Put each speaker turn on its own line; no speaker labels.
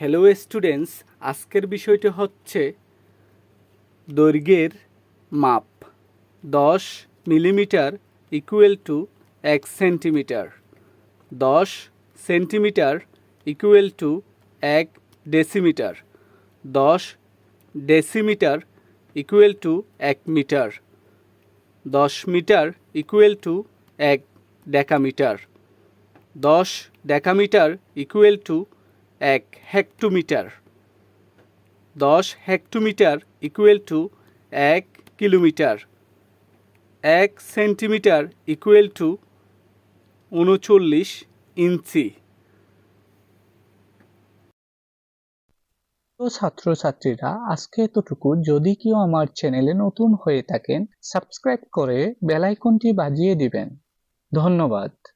Hello students আজকের বিষয়টি হচ্ছে দৈর্ঘ্যের মাপ। দশ মিলিমিটার ইকুয়াল টু এক সেন্টিমিটার। দশ সেন্টিমিটার ইকুয়াল টু এক ডেসিমিটার। দশ ডেসিমিটার ইকুয়াল টু এক মিটার। দশ মিটার ইকুয়াল টু এক ডেকামিটার। দশ ডেকামিটার ইকুয়াল টু এক হেক্টোমিটার। দশ হেক্টোমিটার ইকুয়াল টু এক কিলোমিটার। এক সেন্টিমিটার ইকুয়াল টু উনচল্লিশ ইঞ্চি।
তো ছাত্রছাত্রীরা, আজকে এতটুকু। যদি কেউ আমার চ্যানেলে নতুন হয়ে থাকেন, সাবস্ক্রাইব করে বেল আইকনটি বাজিয়ে দিবেন। ধন্যবাদ।